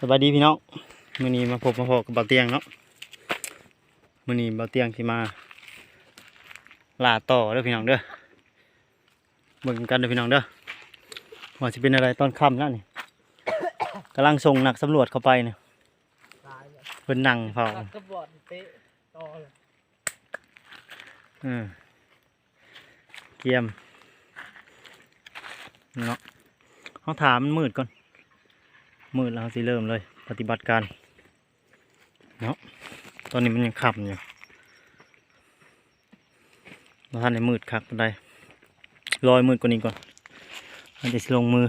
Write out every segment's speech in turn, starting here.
สวัสดีพี่น้องมื้อนี้มาพบมาพบกับเบาเตียงเนาะมื้อนี้เบาเตียงสิมาลาต่อเด้อพี่น้องเด้อเบิ่งกันเด้อพี่น้องเด้อว่าสิเป็นอะไรตอนค่ำแล้วนี่กำลังส่งนักสำรวจเข้าไปเนี่ยตายเลยเพิ่นนั่งเฝ้ากระบอกเตะต่อเลยอืมเกียมเนาะเขาถามมันมืดก่อน มืดแล้วเขาสิเริ่มเลย ปฏิบัติการเนาะตอนนี้มันยังขับอยู่เราท่านในมืดคักปานใดรอยมืดกว่านี้ก่อนมันจะสิลงมือ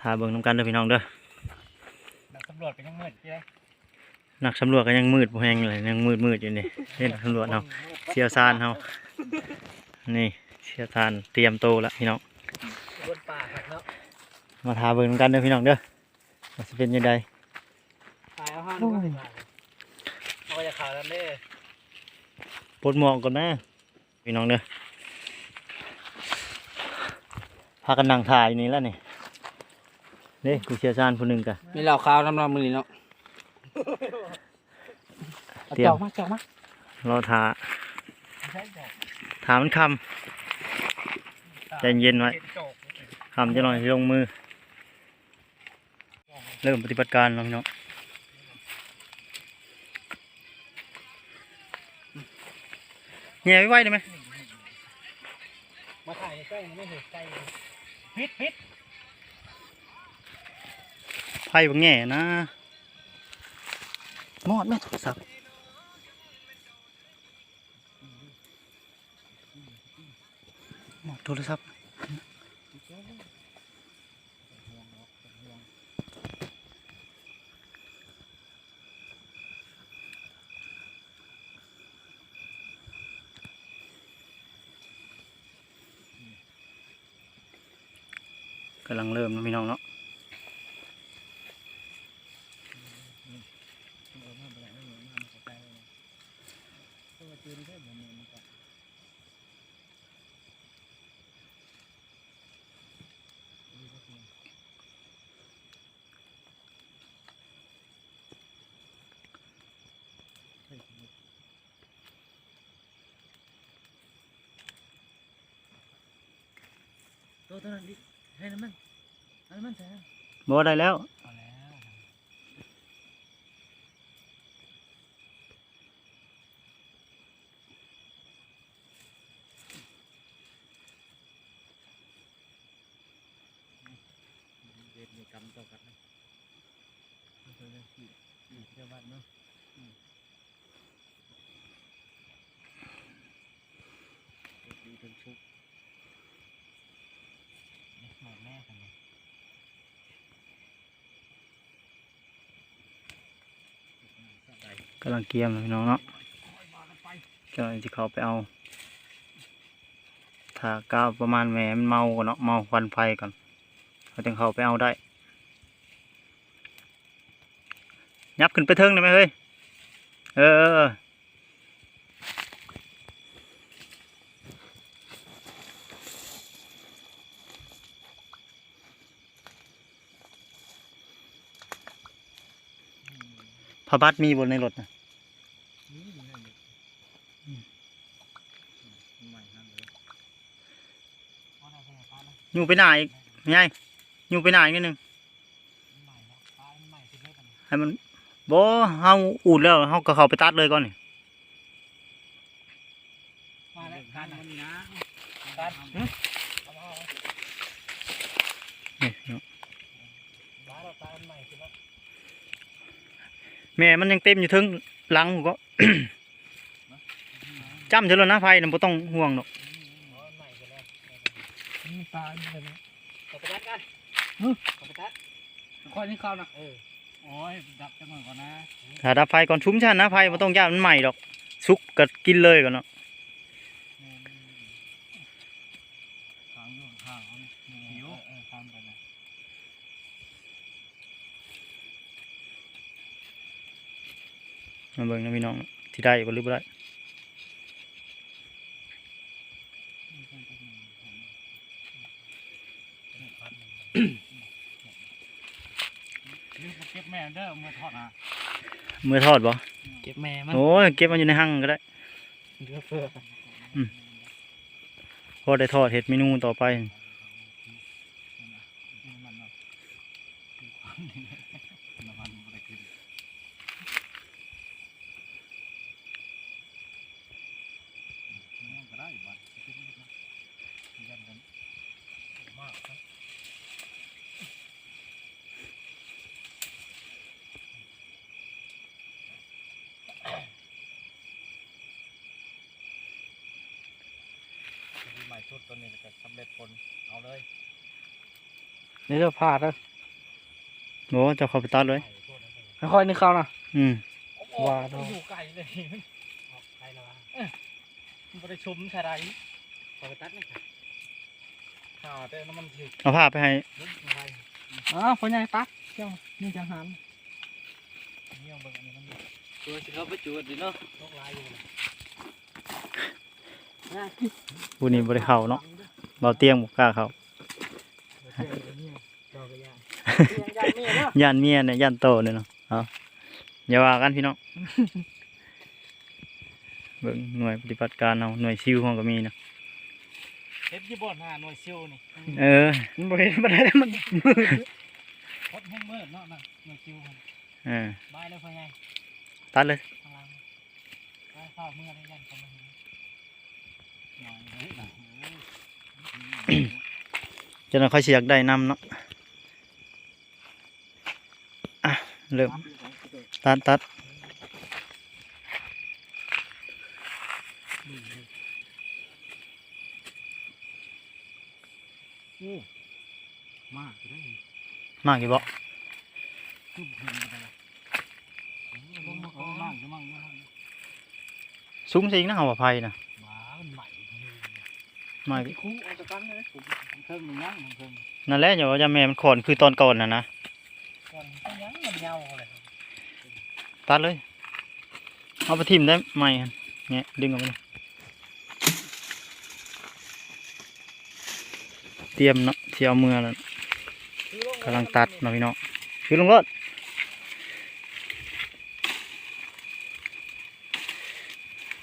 ทาเบิ่งน้ำกันเด้อพี่น้องเด้อนักสำรวจเป็นยังมืดใช่ไหมนักสำรวจก็ยังมืดบ่แห้งเลยยังมืดมืดอยู่นี่เล่นนักสำรวจเนาะเชี่ยวชาญเฮานี่เชี่ยวชาญเตรียมโตวแล้วพี่น้องบนป่าครับเนาะ มาทาเบิ่งกันเด้อพี่น้องเด้อว่าสิเป็นยังไงตายเอาห้าด้วยเอาไปจะขาวแล้วเด้ปลดหมวกก่อนนะพี่น้องเด้อพากันนั่งถ่ายอยู่นี่แล้วนี่เด้กูเชี่ยวชาญผู้หนึ่งกะมีเหล่าขาวน้ำลายมือเนาะเตรียมจอกมาจอกมารอทาถามมันคำใจเย็นไว้คำจะหน่อยสิลงมือ เริ่มปฏิบัติการแล้วพี่น้องแง่ไว้ได้ไหมมาถ่ายใกล้ไม่เห็นใกล้พิษพิษไพ่บางแง่นะมอดไหมโทรศัพท์มอดโทรศัพท์ กำลังเริ่มนะพี่น้องเนาะตัวตัวนั้นดิ ให้น้ำมันให้น้ำมันใส่บอกได้แล้วเวทมีกรรมต่อกันนะเดี๋ยวเดี๋ยววัดเนาะ ดีจนชุกหมดแม่กันเลย กำลังเกียมนะพี่น้องเนาะก็จะเขาไปเอาถ้าก้าวประมาณแหมมันเมาก่อนเนาะเมาควันไฟก่อนเขาจึงเขาไปเอาได้ ยับขึ้นไปเทิงได้ไหมเฮ้ยเออเออเออพระบัตรมีบนในรถนะ นี่อยู่นั่นเลยใหม่นั่นเลยเอาได้แค่ปลานะ อยู่ไปไหนอีกไงอยู่ไปไหนนิดนึงใหม่แล้วปลาใหม่สิเลิกกันให้มันบ่เฮาอูดแล้วเฮาก็เข้าไปตัดเลยก่อนนี่มาแล้วกันมันนะกันเอามาเอานี่เนะปลารแม่มันยังเต็มอยู่ถึงหลังผมก็จำเถอะแล้วนะไฟน่ะบ่ต้องห่วงหม่สิเลิก นี่ปลายู่เลยนะขอไปตัดกันขอไปตัดค่อยนี่เข้านะเออโอ้ยดับจังหน่อยก่อนนะถ้าดับไฟก่อนชุมชันนะไฟบ่ต้องย่านมันใหม่ดอกสุกก็กินเลยก่อนเนาะข้างอยู่ข้างเขาเนี่ยหิวเออข้างไปนะมาเบิ่งนะพี่น้องที่ได้บ่หรือบ่ได้ ม่เด้อมือทอดฮะมือทอดบ่เก็บแม่มันโอ้ยเก็บมันอยู่ในหั่งก็ได้เดือเฟือพอได้ทอดเห็ดเมนูต่อไป ตัวนี้จะสำเร็จผลเอาเลยนี่เลือกพลาดแล้วโอ้เจะเข้าไปตัดเลยค่อยๆนึกเข้านะอืมว่าเนาะอยู่ไกลเลยไกลแล้วเออมันบ่ได้ชุมใช่ไรขอไปตัดนะครับข่าวแต่น้ำมันถึกเอาผ้าไปให้อ๋อพ่อใหญ่ตักเจ้านี่จังหันนี่เอาเบิ่งอันนี้มันตัวสิเขาไปจูดดิเนาะลกลายอยู่เลย ผู้นี้บ่ได้เข้าเนาะเบาเตียงบ่กล้าเข้าย่านเมียเนี่ยย่านโตเนี่ยเนาะเอาอย่าว่ากันพี่น้องเบิ่งหน่วยปฏิบัติการเอาหน่วยซิวของก็มีนะเฮ็ดยี่บ่อนหาหน่วยซิลนี่เออมันบ่เห็นบ่ได้มันมืดพดแห้งมืดเนาะน่ะหน่วยซิลเออบายเลยพ่อใหญ่ตัดเลยข้างล่างไปข้าวเมื่อได้ยันกัน มาหน่อยเฮ้ยเขาเสียกได้น้ำเนาะอะเริ่มตัดตัดมากได้มากกี่บ่ขึ้นเพิ่นไปแล้วลงมาข้างล่างจะมั่งนะซุ้มสิงนะเอาว่าไผ่นะ มากที่คู่เอาตะกันเลยผมเพิ่งมันยังมันเพิ่งนั่นแหละอย่าว่าจะแม่มันขอนคือตอนก่อนน่ะนะก่อนมันยังมันเงาเลยตัดเลย เอาไปทิ่มได้ไหมหั่นเนี่ยดึงออกมาเลยเตรียมเนาะเที่ยวเมือแล้วกำลังตัดเนาะพี่น้องคือลงรถ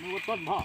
มือต้นพ่อ